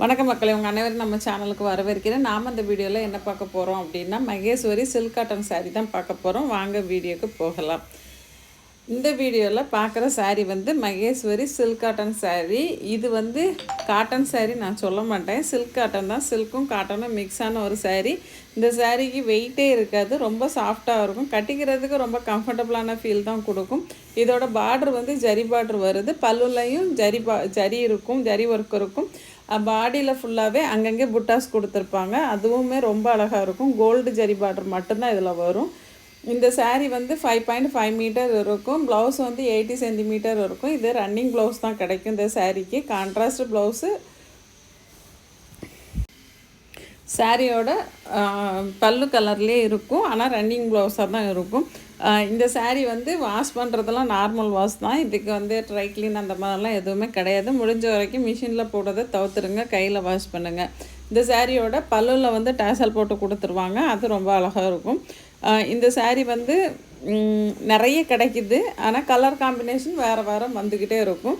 வணக்கம் மக்களை உங்கள் அனைவரும் நம்ம சேனலுக்கு வரவேற்கிறேன். நாம் அந்த வீடியோவில் என்ன பார்க்க போகிறோம் அப்படின்னா மகேஸ்வரி சில்க் காட்டன் saree தான் பார்க்க போகிறோம் வாங்க வீடியோக்கு போகலாம். இந்த வீடியோவில் பார்க்குற சாரீ வந்து மகேஸ்வரி சில்க் காட்டன் சாரீ இது வந்து காட்டன் சாரீ நான் சொல்ல மாட்டேன். சில்க் காட்டன் தான். சில்க்கும் காட்டனும் மிக்ஸான ஒரு சாரீ இந்த சாரீக்கு வெயிட்டே இருக்காது. ரொம்ப சாஃப்டாக இருக்கும். கட்டிக்கிறதுக்கு ரொம்ப கம்ஃபர்டபுளான ஃபீல் தான் கொடுக்கும். இதோட பார்டர் வந்து ஜரி பார்டர் வருது. பல்லுலையும் ஜரி பா ஜரி இருக்கும். ஜரி ஒர்க் இருக்கும். பாடியில் ஃபுல்லாகவே அங்கங்கே புட்டாஸ் கொடுத்துருப்பாங்க. அதுவுமே ரொம்ப அழகாக இருக்கும். கோல்டு ஜரி பார்டர் மட்டும்தான் இதில் வரும். இந்த சாரீ வந்து ஃபைவ் பாயிண்ட் ஃபைவ் மீட்டர் இருக்கும். ப்ளவுஸ் வந்து எயிட்டி சென்டிமீட்டர் இருக்கும். இது ரன்னிங் ப்ளவுஸ் தான் கிடைக்கும் இந்த சாரீக்கு கான்ட்ராஸ்ட் ப்ளவுஸு சாரியோட பல்லு கலர்லேயே இருக்கும். ஆனால் ரன்னிங் ப்ளவுஸாக தான் இருக்கும். இந்த சாரீ வந்து வாஷ் பண்ணுறதெல்லாம் நார்மல் வாஷ் தான். இதுக்கு வந்து ட்ரை க்ளீன் அந்த மாதிரிலாம் எதுவுமே கிடையாது. முடிஞ்ச வரைக்கும் மிஷினில் போடுறதை தவிர்த்துருங்க. கையில் வாஷ் பண்ணுங்கள் இந்த சாரியோட பல்லுவில் வந்து டேசல் போட்டு கொடுத்துருவாங்க. அது ரொம்ப அழகாக இருக்கும். இந்த சாரீ வந்து நிறைய கிடைக்குது. ஆனால் கலர் காம்பினேஷன் வேறு வேறு வந்துக்கிட்டே இருக்கும்.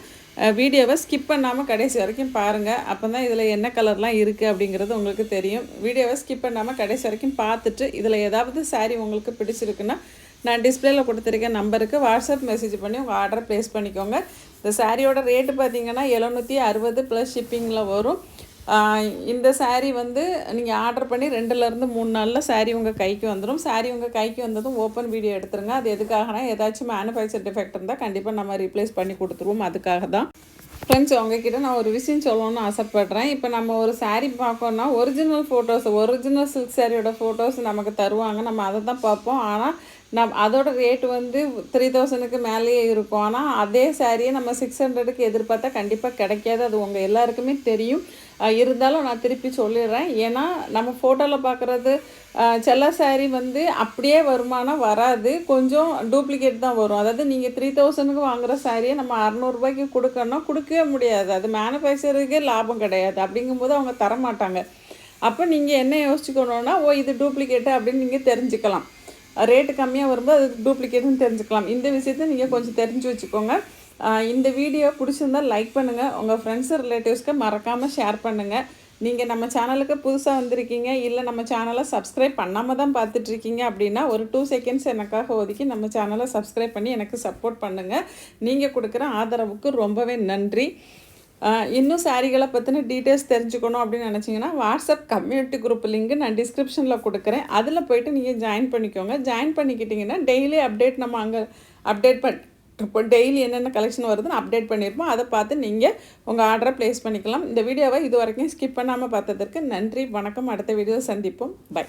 வீடியோவை ஸ்கிப் பண்ணாமல் கடைசி வரைக்கும் பாருங்கள் அப்போ தான் இதில் என்ன கலர்லாம் இருக்குது அப்படிங்கிறது உங்களுக்கு தெரியும். வீடியோவை ஸ்கிப் பண்ணாமல் கடைசி வரைக்கும் பார்த்துட்டு இதில் ஏதாவது சாரீ உங்களுக்கு பிடிச்சிருக்குன்னா நான் டிஸ்பிளேல கொடுத்துருக்க நம்பருக்கு வாட்ஸ்அப் மெசேஜ் பண்ணி உங்கள் ஆர்டரை ப்ளேஸ் பண்ணிக்கோங்க. இந்த சாரியோட ரேட்டு பார்த்தீங்கன்னா எழுநூற்றி அறுபது ப்ளஸ் ஷிப்பிங்கில் வரும். இந்த சேரீ வந்து நீங்கள் ஆர்டர் பண்ணி ரெண்டுலேருந்து மூணு நாளில் saree உங்கள் கைக்கு வந்துடும் சாரீ உங்கள் கைக்கு வந்ததும் ஓப்பன் வீடியோ எடுத்துருங்க. அது எதுக்காகனா ஏதாச்சும் மேனுஃபேக்சர் டிஃபெக்ட் இருந்தால் கண்டிப்பாக நம்ம ரீப்ளேஸ் பண்ணி கொடுத்துருவோம். அதுக்காக தான். ஃப்ரெண்ட்ஸ் உங்ககிட்ட நான் ஒரு விஷயம் சொல்லணும்னு ஆசைப்பட்றேன். இப்போ நம்ம ஒரு சாரீ பார்க்கோன்னா ஒரிஜினல் ஃபோட்டோஸ் ஒரிஜினல் சில்க் சாரியோட ஃபோட்டோஸ் நமக்கு தருவாங்க. நம்ம அதை தான் பார்ப்போம். ஆனால் நம் அதோட ரேட் வந்து த்ரீ தௌசண்ட்க்கு மேலேயே இருக்கும். ஆனால் அதே சாரியை நம்ம சிக்ஸ் ஹண்ட்ரடுக்கு எதிர்பார்த்தா கண்டிப்பாக கிடைக்காது. அது உங்கள் எல்லாருக்குமே தெரியும். இருந்தாலும் நான் திருப்பி சொல்லிடுறேன். ஏன்னா நம்ம ஃபோட்டோவில் பார்க்குறது செல்ல saree வந்து அப்படியே வருமானம் வராது. கொஞ்சம் டூப்ளிகேட் தான் வரும். அதாவது நீங்கள் த்ரீ தௌசண்ட்க்கு வாங்குற சாரியை நம்ம அறநூறுபாய்க்கு கொடுக்கணும் கொடுக்கவே முடியாது. அது மேனுஃபேக்சருக்கே லாபம் கிடையாது. அப்படிங்கும்போது அவங்க தரமாட்டாங்க. அப்போ நீங்கள் என்ன யோசிச்சுக்கணுன்னா ஓ இது டூப்ளிகேட்டு அப்படின்னு நீங்கள் தெரிஞ்சுக்கலாம். ரேட்டு கம்மியாக வரும்போது அது டூப்ளிகேட்னு தெரிஞ்சுக்கலாம். இந்த விஷயத்தை நீங்கள் கொஞ்சம் தெரிஞ்சு வச்சுக்கோங்க. இந்த வீடியோ பிடிச்சிருந்தா லைக் பண்ணுங்கள் உங்கள் ஃப்ரெண்ட்ஸு ரிலேட்டிவ்ஸ்க்கு மறக்காமல் ஷேர் பண்ணுங்கள் நீங்கள் நம்ம சேனலுக்கு புதுசாக வந்திருக்கீங்க இல்லை நம்ம சேனலை சப்ஸ்கிரைப் பண்ணாமல் தான் பார்த்துட்ருக்கீங்க அப்படின்னா ஒரு டூ செகண்ட்ஸ் எனக்காக ஒதுக்கி நம்ம சேனலை சப்ஸ்கிரைப் பண்ணி எனக்கு சப்போர்ட் பண்ணுங்கள் நீங்கள் கொடுக்குற ஆதரவுக்கு ரொம்பவே நன்றி. இன்னும் சாரிகளை பற்றின டீட்டெயில்ஸ் தெரிஞ்சுக்கணும் அப்படின்னு நினச்சிங்கன்னா வாட்ஸ்அப் கம்யூனிட்டி குரூப் லிங்க் நான் டிஸ்கிரிப்ஷனில் கொடுக்குறேன். அதில் போயிட்டு நீங்கள் ஜாயின் பண்ணிக்கோங்க. ஜாயின் பண்ணிக்கிட்டிங்கன்னா டெய்லி அப்டேட் நம்ம அங்கே அப்டேட் பண் இப்போ டெய்லி என்னென்ன கலெக்ஷன் வருதுன்னு அப்டேட் பண்ணியிருப்போம் அதை பார்த்து நீங்கள் உங்கள் ஆர்டரை ப்ளேஸ் பண்ணிக்கலாம். இந்த வீடியோவை இது வரைக்கும் ஸ்கிப் பண்ணாமல் பார்த்ததற்கு நன்றி. வணக்கம். அடுத்த வீடியோ சந்திப்போம். பை